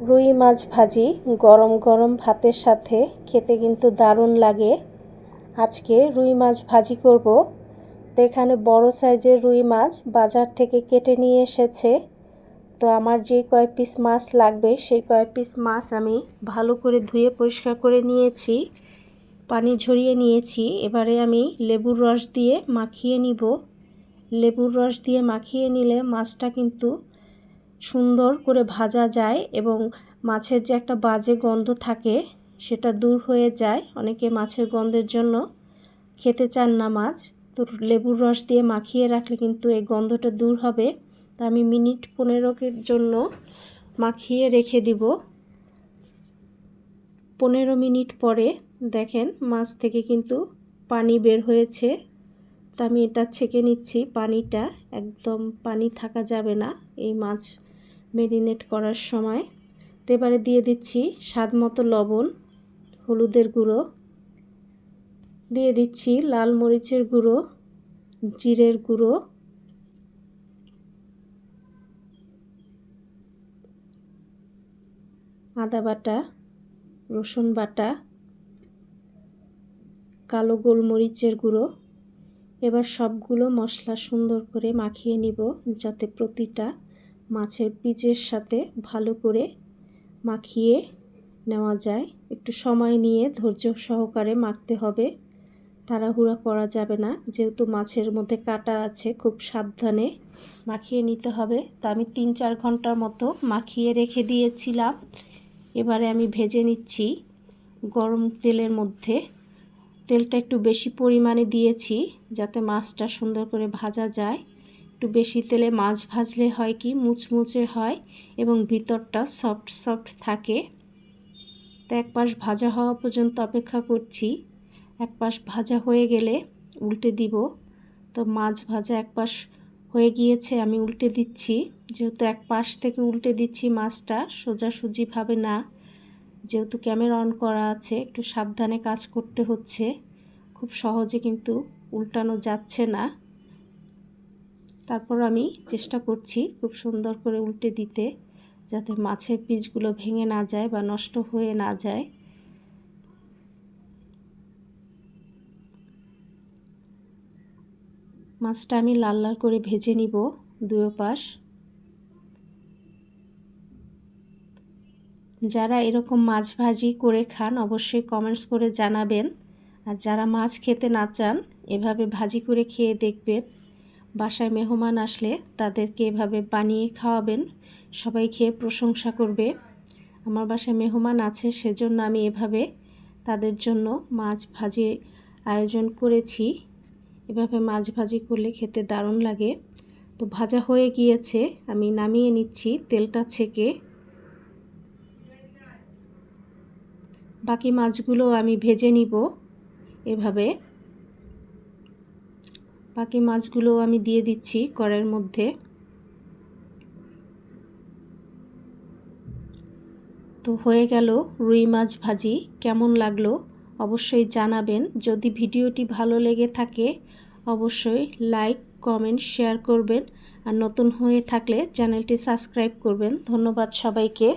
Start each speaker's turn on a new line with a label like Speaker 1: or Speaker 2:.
Speaker 1: রুই মাছ ভাজি গরম গরম ভাতের সাথে খেতে কিন্তু দারুণ লাগে। আজকে রুই মাছ ভাজি করব। তো এখানে বড় সাইজের রুই মাছ বাজার থেকে কেটে নিয়ে এসেছে। তো আমার যে কয় পিস মাছ লাগবে সেই কয় পিস মাছ আমি ভালো করে ধুয়ে পরিষ্কার করে নিয়েছি, পানি ঝরিয়ে নিয়েছি। এবারে আমি লেবুর রস দিয়ে মাখিয়ে নিব। লেবুর রস দিয়ে মাখিয়ে নিলে মাছটা কিন্তু সুন্দর করে ভাজা যায় এবং মাছের যে একটা বাজে গন্ধ থাকে, সেটা দূর হয়ে যায়। অনেকে মাছের গন্ধের জন্য খেতে চান না মাছ। তো লেবুর রস দিয়ে মাখিয়ে রাখলে কিন্তু এই গন্ধটা দূর হবে। তা আমি মিনিট পনেরোকের জন্য মাখিয়ে রেখে দিব। পনেরো মিনিট পরে দেখেন মাছ থেকে কিন্তু পানি বের হয়েছে। তা আমি এটা ছেঁকে নিচ্ছি, পানিটা। একদম পানি থাকা যাবে না এই মাছ মেরিনেট করার সময় এবারে দিয়ে দিচ্ছি স্বাদ মতো লবণ, হলুদের গুঁড়ো। দিয়ে দিচ্ছি লাল মরিচের গুঁড়ো, জিরের গুঁড়ো। আদা বাটা, রসুন বাটা, কালো গোলমরিচের গুঁড়ো। এবার সবগুলো মশলা সুন্দর করে মাখিয়ে নিব যাতে প্রতিটা মাছের পিচের সাথে ভালো করে মাখিয়ে নেওয়া যায়। একটু সময় নিয়ে ধৈর্য সহকারে মাখতে হবে। তাড়াহুড়া করা যাবে না। যেহেতু মাছের মধ্যে কাটা আছে, খুব সাবধানে মাখিয়ে নিতে হবে। তা আমি তিন চার ঘণ্টার মতো মাখিয়ে রেখে দিয়েছিলাম। এবারে আমি ভেজে নিচ্ছি। গরম তেলের মধ্যে তেলটা একটু বেশি পরিমাণে দিয়েছি যাতে মাছটা সুন্দর করে ভাজা যায়। একটু বেশি তেলে মাছ ভাজলে হয় কি? মুচমুচে হয় এবং ভিতরটা সফট সফট থাকে। তো এক পাশ ভাজা হওয়া পর্যন্ত অপেক্ষা করছি। এক পাশ ভাজা হয়ে গেলে উল্টে দিব। তো মাছ ভাজা এক পাশ হয়ে গিয়েছে, আমি উল্টে দিচ্ছি। যেহেতু এক পাশ থেকে উল্টে দিচ্ছি মাছটা, সোজাসুজিভাবে না। যেহেতু ক্যামেরা অন করা আছে, একটু সাবধানে কাজ করতে হচ্ছে। খুব সহজে কিন্তু উল্টানো যাচ্ছে না। তারপর আমি চেষ্টা করছি খুব সুন্দর করে উল্টে দিতে, যাতে মাছের পিসগুলো ভেঙে না যায় বা নষ্ট হয়ে না যায়। মাছটা আমি লাল লাল করে ভেজে নিব দুয়ো পাশ যারা এরকম মাছ ভাজি করে খান, অবশ্যই কমেন্টস করে জানাবেন। আর যারা মাছ খেতে না চান, এভাবে ভাজি করে খেয়ে দেখবেন। বাসায় মেহমান আসলে তাদেরকে এভাবে বানিয়ে খাওয়াবেন, সবাই খেয়ে প্রশংসা করবে। আমার বাসায় মেহমান আছে, সেজন্য আমি এভাবে তাদের জন্য মাছ ভাজি আয়োজন করেছি। এভাবে মাছ ভাজি করলে খেতে দারুণ লাগে। তো ভাজা হয়ে গিয়েছে, আমি নামিয়ে নিচ্ছি তেলটা ছেঁকে। বাকি মাছগুলো আমি ভেজে নিব এভাবে। বাকি মাছগুলো আমি দিয়ে দিচ্ছি কড়াইয়ের মধ্যে। তো হয়ে গেল রুই মাছ ভাজি। কেমন লাগল অবশ্যই জানাবেন। যদি ভিডিওটি ভালো লেগে থাকে, অবশ্যই লাইক, কমেন্ট, শেয়ার করবেন। আর নতুন হয়ে থাকলে চ্যানেলটি সাবস্ক্রাইব করবেন। ধন্যবাদ সবাইকে।